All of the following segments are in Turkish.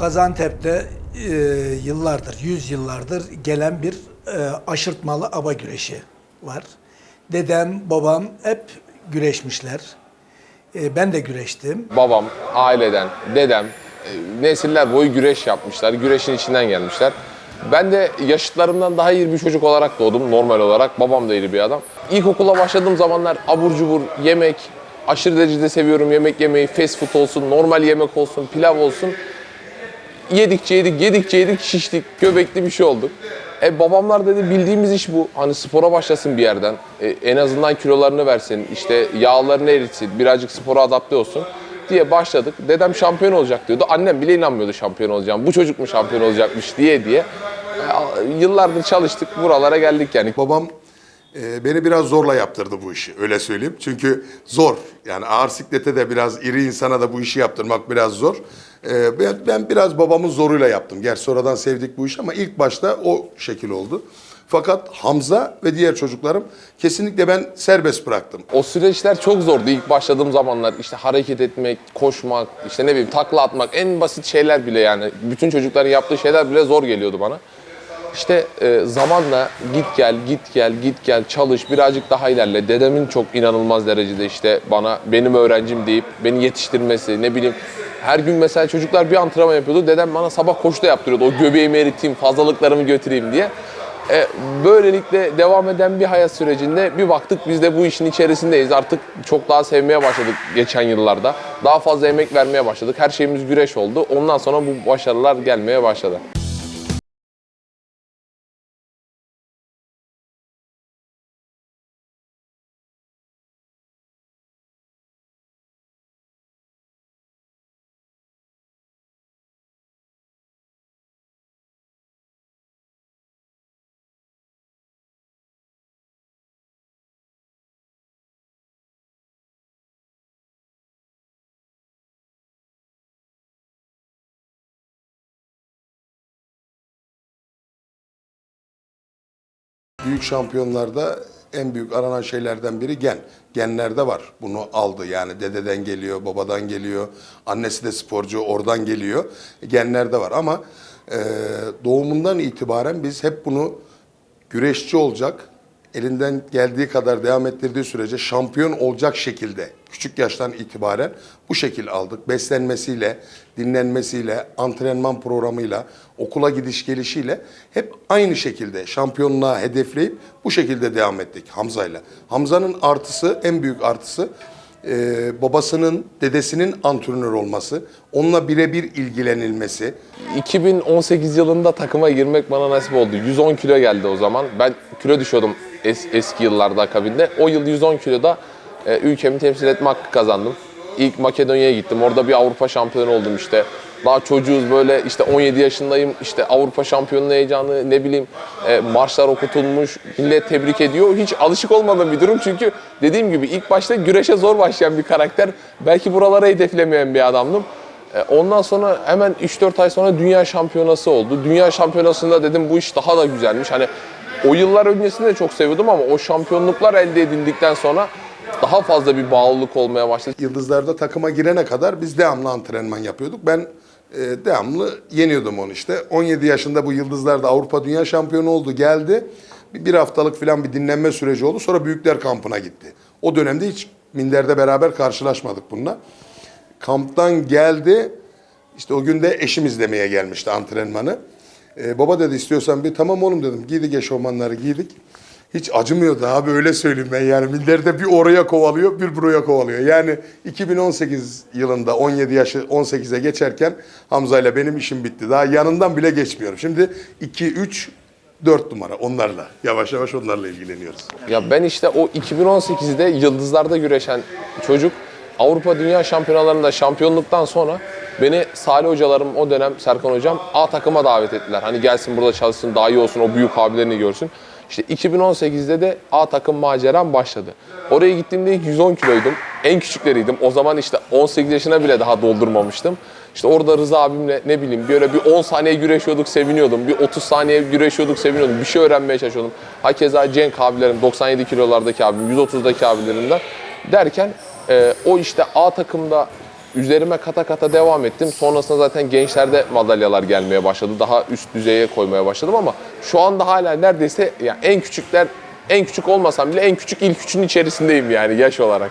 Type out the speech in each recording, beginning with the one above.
Gaziantep'te e, yıllardır, yüz yıllardır gelen bir e, aşırtmalı aba güreşi var. Dedem, babam hep güreşmişler. E, ben de güreştim. babam, aileden, dedem, e, nesiller boyu güreş yapmışlar. Güreşin içinden gelmişler. Ben de yaşıtlarımdan daha iyi bir çocuk olarak doğdum normal olarak. Babam da iyi bir adam. İlkokula başladığım zamanlar abur cubur, yemek, aşırı derecede seviyorum yemek yemeyi. Fast food olsun, normal yemek olsun, pilav olsun. Yedikçe yedik, yedikçe yedik, şiştik, göbekli bir şey olduk. E babamlar dedi bildiğimiz iş bu. Hani spora başlasın bir yerden. E, en azından kilolarını versin, işte yağlarını eritsin, birazcık spora adapte olsun diye başladık. Dedem şampiyon olacak diyordu. Annem bile inanmıyordu şampiyon olacağım. Bu çocuk mu şampiyon olacakmış diye diye. E, yıllardır çalıştık, buralara geldik yani. Babam e, beni biraz zorla yaptırdı bu işi öyle söyleyeyim. Çünkü zor. Yani ağır siklete de biraz iri insana da bu işi yaptırmak biraz zor. E, ben, ben biraz babamın zoruyla yaptım. Gerçi sonradan sevdik bu işi ama ilk başta o şekil oldu. Fakat Hamza ve diğer çocuklarım kesinlikle ben serbest bıraktım. O süreçler çok zordu ilk başladığım zamanlar. İşte hareket etmek, koşmak, işte ne bileyim takla atmak en basit şeyler bile yani. Bütün çocukların yaptığı şeyler bile zor geliyordu bana. İşte e, zamanla git gel, git gel, git gel, çalış, birazcık daha ilerle. Dedemin çok inanılmaz derecede işte bana benim öğrencim deyip beni yetiştirmesi, ne bileyim her gün mesela çocuklar bir antrenman yapıyordu. Dedem bana sabah koşu da yaptırıyordu. O göbeğimi eriteyim, fazlalıklarımı götüreyim diye. E, böylelikle devam eden bir hayat sürecinde bir baktık biz de bu işin içerisindeyiz. Artık çok daha sevmeye başladık geçen yıllarda. Daha fazla emek vermeye başladık. Her şeyimiz güreş oldu. Ondan sonra bu başarılar gelmeye başladı. Büyük şampiyonlarda en büyük aranan şeylerden biri gen. Genlerde var. Bunu aldı yani dededen geliyor, babadan geliyor. Annesi de sporcu oradan geliyor. Genlerde var ama e, doğumundan itibaren biz hep bunu güreşçi olacak, elinden geldiği kadar devam ettirdiği sürece şampiyon olacak şekilde küçük yaştan itibaren bu şekil aldık. Beslenmesiyle, dinlenmesiyle, antrenman programıyla, okula gidiş gelişiyle hep aynı şekilde şampiyonluğa hedefleyip bu şekilde devam ettik Hamza'yla. Hamza'nın artısı, en büyük artısı e, babasının, dedesinin antrenör olması, onunla birebir ilgilenilmesi, 2018 yılında takıma girmek bana nasip oldu. 110 kilo geldi o zaman. Ben kilo düşüyordum es- eski yıllarda akabinde. O yıl 110 kiloda e, ülkemi temsil etme hakkı kazandım. İlk Makedonya'ya gittim. Orada bir Avrupa şampiyonu oldum işte. Daha çocuğuz böyle işte 17 yaşındayım. İşte Avrupa şampiyonluğu heyecanı ne bileyim e, marşlar okutulmuş. Millet tebrik ediyor. Hiç alışık olmadığım bir durum çünkü dediğim gibi ilk başta güreşe zor başlayan bir karakter. Belki buralara hedeflemeyen bir adamdım. E, Ondan sonra hemen 3-4 ay sonra dünya şampiyonası oldu. Dünya şampiyonasında dedim bu iş daha da güzelmiş. Hani o yıllar öncesinde de çok seviyordum ama o şampiyonluklar elde edildikten sonra daha fazla bir bağlılık olmaya başladı. Yıldızlarda takıma girene kadar biz devamlı antrenman yapıyorduk. Ben e, devamlı yeniyordum onu işte. 17 yaşında bu Yıldızlarda Avrupa Dünya Şampiyonu oldu geldi. Bir haftalık falan bir dinlenme süreci oldu. Sonra Büyükler Kampı'na gitti. O dönemde hiç minderde beraber karşılaşmadık bununla. Kamptan geldi. İşte o gün de eşim izlemeye gelmişti antrenmanı. E, baba dedi istiyorsan bir tamam oğlum dedim. Giydik eşofmanları giydik. Hiç acımıyordu abi öyle söyleyeyim ben yani. Minderde bir oraya kovalıyor bir buraya kovalıyor. Yani 2018 yılında 17 yaşı 18'e geçerken Hamza ile benim işim bitti. Daha yanından bile geçmiyorum. Şimdi 2, 3, 4 numara onlarla. Yavaş yavaş onlarla ilgileniyoruz. Ya ben işte o 2018'de yıldızlarda güreşen çocuk Avrupa Dünya Şampiyonalarında şampiyonluktan sonra beni Salih hocalarım o dönem Serkan hocam A takıma davet ettiler. Hani gelsin burada çalışsın daha iyi olsun o büyük abilerini görsün. İşte 2018'de de A takım maceram başladı. Oraya gittiğimde ilk 110 kiloydum. En küçükleriydim. O zaman işte 18 yaşına bile daha doldurmamıştım. İşte orada Rıza abimle ne bileyim böyle bir 10 saniye güreşiyorduk seviniyordum. Bir 30 saniye güreşiyorduk seviniyordum. Bir şey öğrenmeye çalışıyordum. Hakeza Cenk abilerim 97 kilolardaki abim 130'daki abilerimden derken e, o işte A takımda üzerime kata kata devam ettim. Sonrasında zaten gençlerde madalyalar gelmeye başladı. Daha üst düzeye koymaya başladım ama şu anda hala neredeyse ya en küçükler en küçük olmasam bile en küçük ilk üçün içerisindeyim yani yaş olarak.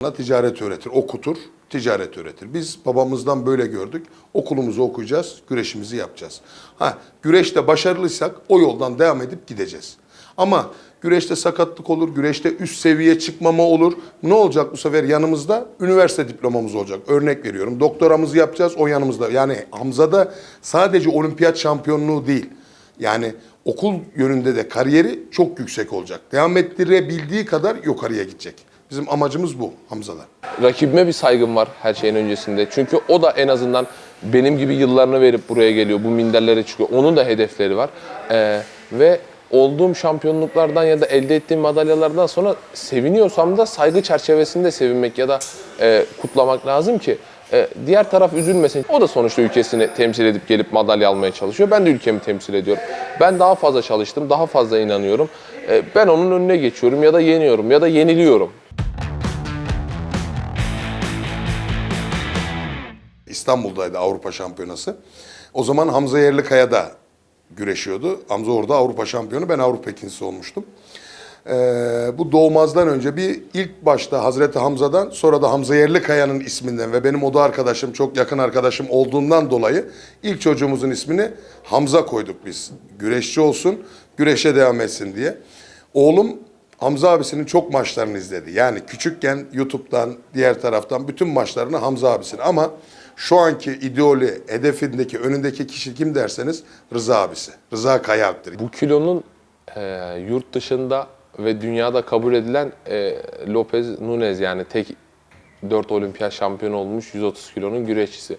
Ticaret öğretir, okutur, ticaret öğretir. Biz babamızdan böyle gördük. Okulumuzu okuyacağız, güreşimizi yapacağız. Ha, güreşte başarılıysak o yoldan devam edip gideceğiz. Ama güreşte sakatlık olur, güreşte üst seviye çıkmama olur. Ne olacak bu sefer yanımızda? Üniversite diplomamız olacak. Örnek veriyorum. Doktoramızı yapacağız o yanımızda. Yani Hamza'da sadece olimpiyat şampiyonluğu değil. Yani okul yönünde de kariyeri çok yüksek olacak. Devam ettirebildiği kadar yukarıya gidecek. Bizim amacımız bu Hamza'da. rakibime bir saygım var her şeyin öncesinde. Çünkü o da en azından benim gibi yıllarını verip buraya geliyor. Bu minderlere çıkıyor. Onun da hedefleri var. Ee, ve olduğum şampiyonluklardan ya da elde ettiğim madalyalardan sonra seviniyorsam da saygı çerçevesinde sevinmek ya da e, kutlamak lazım ki e, diğer taraf üzülmesin. O da sonuçta ülkesini temsil edip gelip madalya almaya çalışıyor. Ben de ülkemi temsil ediyorum. Ben daha fazla çalıştım, daha fazla inanıyorum. E, ben onun önüne geçiyorum ya da yeniyorum ya da yeniliyorum. İstanbul'daydı Avrupa Şampiyonası. O zaman Hamza Yerlikaya da güreşiyordu. Hamza orada Avrupa şampiyonu, ben Avrupa ikincisi olmuştum. Ee, bu doğmazdan önce bir ilk başta Hazreti Hamza'dan sonra da Hamza Yerlikaya'nın isminden ve benim oda arkadaşım çok yakın arkadaşım olduğundan dolayı ilk çocuğumuzun ismini Hamza koyduk biz. Güreşçi olsun, güreşe devam etsin diye. Oğlum Hamza abisinin çok maçlarını izledi. Yani küçükken YouTube'dan, diğer taraftan bütün maçlarını Hamza abisinin. Ama şu anki ideoli, hedefindeki, önündeki kişi kim derseniz Rıza abisi. Rıza Kayak'tır. Bu kilonun e, yurt dışında ve dünyada kabul edilen e, Lopez Nunez yani tek 4 olimpiyat şampiyonu olmuş 130 kilonun güreşçisi.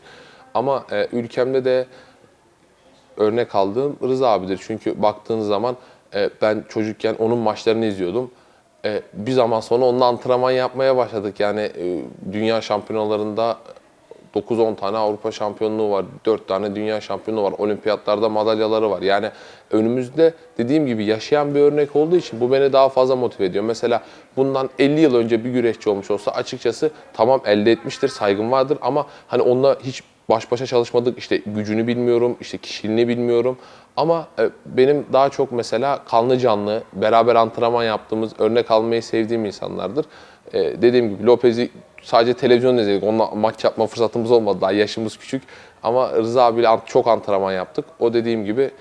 Ama e, ülkemde de örnek aldığım Rıza abidir. Çünkü baktığınız zaman e, ben çocukken onun maçlarını izliyordum. E, bir zaman sonra onunla antrenman yapmaya başladık. Yani e, dünya şampiyonalarında 9-10 tane Avrupa şampiyonluğu var, 4 tane dünya şampiyonluğu var, olimpiyatlarda madalyaları var. Yani önümüzde dediğim gibi yaşayan bir örnek olduğu için bu beni daha fazla motive ediyor. Mesela bundan 50 yıl önce bir güreşçi olmuş olsa açıkçası tamam elde etmiştir, saygım vardır ama hani onunla hiç baş başa çalışmadık. İşte gücünü bilmiyorum, işte kişiliğini bilmiyorum. Ama e, benim daha çok mesela kanlı canlı, beraber antrenman yaptığımız, örnek almayı sevdiğim insanlardır. E, dediğim gibi Lopez'i sadece televizyon izledik. Onunla maç yapma fırsatımız olmadı. Daha yaşımız küçük. Ama Rıza abiyle çok antrenman yaptık. O dediğim gibi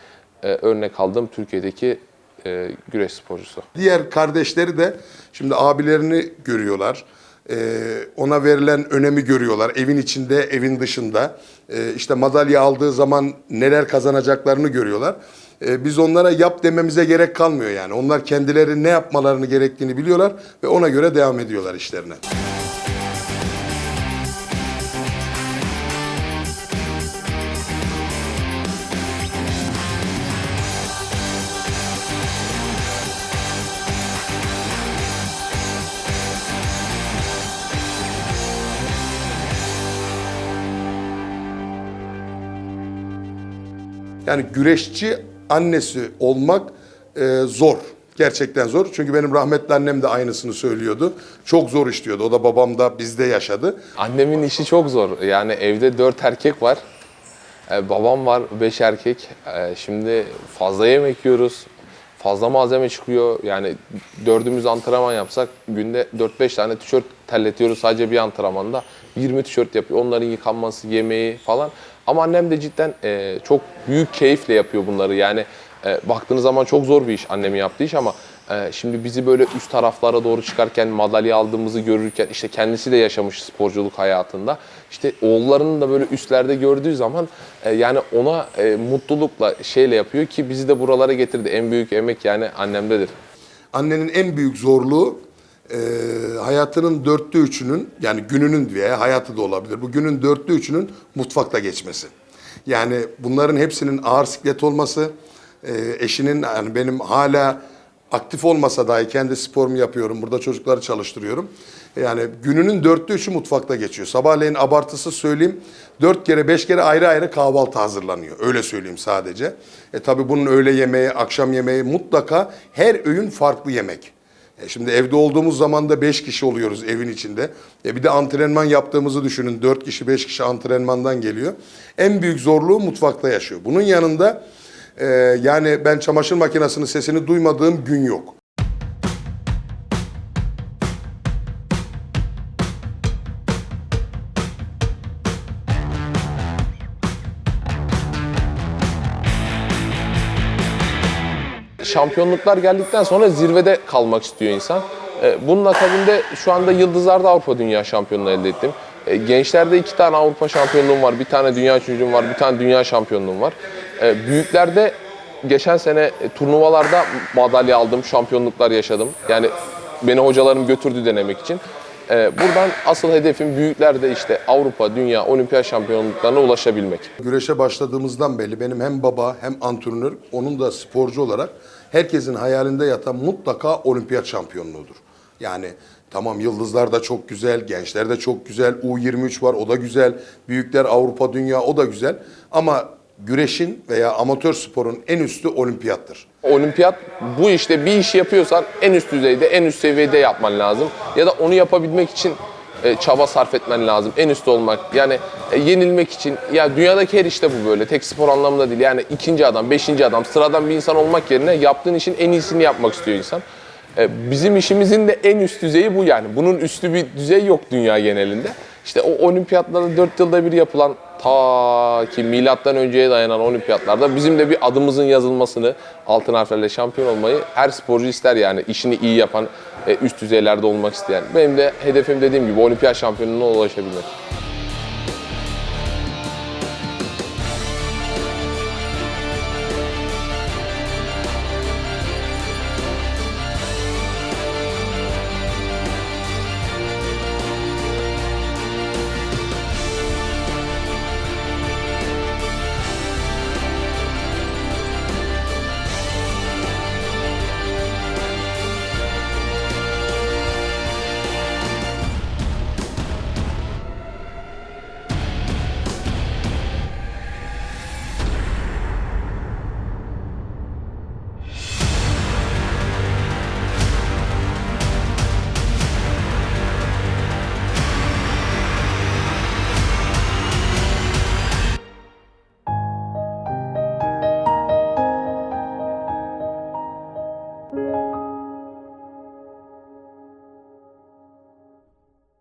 e, örnek aldığım Türkiye'deki e, güreş sporcusu. Diğer kardeşleri de şimdi abilerini görüyorlar. Ee, ona verilen önemi görüyorlar. Evin içinde, evin dışında. Ee, işte madalya aldığı zaman neler kazanacaklarını görüyorlar. Ee, biz onlara yap dememize gerek kalmıyor yani. Onlar kendileri ne yapmalarını gerektiğini biliyorlar ve ona göre devam ediyorlar işlerine. Yani güreşçi annesi olmak e, zor. Gerçekten zor. Çünkü benim rahmetli annem de aynısını söylüyordu. Çok zor iş diyordu. O da babam da bizde yaşadı. Annemin işi çok zor. Yani evde dört erkek var. Ee, babam var, beş erkek. Ee, şimdi fazla yemek yiyoruz. Fazla malzeme çıkıyor. Yani dördümüz antrenman yapsak günde 4-5 tane tişört terletiyoruz sadece bir antrenmanda. 20 tişört yapıyor. Onların yıkanması, yemeği falan. Ama annem de cidden e, çok büyük keyifle yapıyor bunları. Yani e, baktığınız zaman çok zor bir iş annemin yaptığı iş ama Ee, şimdi bizi böyle üst taraflara doğru çıkarken madalya aldığımızı görürken işte kendisi de yaşamış sporculuk hayatında. İşte oğullarını da böyle üstlerde gördüğü zaman e, yani ona e, mutlulukla şeyle yapıyor ki bizi de buralara getirdi. En büyük emek yani annemdedir. Annenin en büyük zorluğu e, hayatının dörtte üçünün yani gününün veya hayatı da olabilir. Bu günün dörtte üçünün mutfakta geçmesi. Yani bunların hepsinin ağır siklet olması, e, eşinin yani benim hala aktif olmasa dahi kendi sporumu yapıyorum. Burada çocukları çalıştırıyorum. Yani gününün dörtte üçü mutfakta geçiyor. Sabahleyin abartısı söyleyeyim. Dört kere beş kere ayrı ayrı kahvaltı hazırlanıyor. Öyle söyleyeyim sadece. E tabi bunun öğle yemeği, akşam yemeği mutlaka her öğün farklı yemek. E şimdi evde olduğumuz zaman da 5 kişi oluyoruz evin içinde. E bir de antrenman yaptığımızı düşünün. 4 kişi 5 kişi antrenmandan geliyor. En büyük zorluğu mutfakta yaşıyor. Bunun yanında e, yani ben çamaşır makinesinin sesini duymadığım gün yok. Şampiyonluklar geldikten sonra zirvede kalmak istiyor insan. E, Bunun akabinde şu anda Yıldızlar'da Avrupa Dünya Şampiyonluğu elde ettim. E, Gençlerde iki tane Avrupa Şampiyonluğum var, bir tane Dünya Üçüncüm var, bir tane Dünya Şampiyonluğum var. E, Büyüklerde geçen sene turnuvalarda madalya aldım, şampiyonluklar yaşadım. Yani beni hocalarım götürdü denemek için. Buradan asıl hedefim büyüklerde işte Avrupa, Dünya, Olimpiyat şampiyonluklarına ulaşabilmek. Güreşe başladığımızdan belli benim hem baba hem antrenör, onun da sporcu olarak herkesin hayalinde yatan mutlaka olimpiyat şampiyonluğudur. Yani tamam yıldızlar da çok güzel, gençler de çok güzel, U23 var o da güzel, büyükler Avrupa, dünya o da güzel. Ama güreşin veya amatör sporun en üstü olimpiyattır. Olimpiyat bu işte bir iş yapıyorsan en üst düzeyde, en üst seviyede yapman lazım. Ya da onu yapabilmek için e, çaba sarf etmen lazım. En üstte olmak. Yani e, yenilmek için. Ya dünyadaki her işte bu böyle. Tek spor anlamında değil. Yani ikinci adam, beşinci adam, sıradan bir insan olmak yerine yaptığın işin en iyisini yapmak istiyor insan. E, bizim işimizin de en üst düzeyi bu yani. Bunun üstü bir düzey yok dünya genelinde. İşte o olimpiyatlarda 4 yılda bir yapılan ta ki milattan önceye dayanan olimpiyatlarda bizim de bir adımızın yazılmasını, altın harflerle şampiyon olmayı her sporcu ister yani. işini iyi yapan, e, üst düzeylerde olmak isteyen. Benim de hedefim dediğim gibi olimpiyat şampiyonluğuna ulaşabilmek.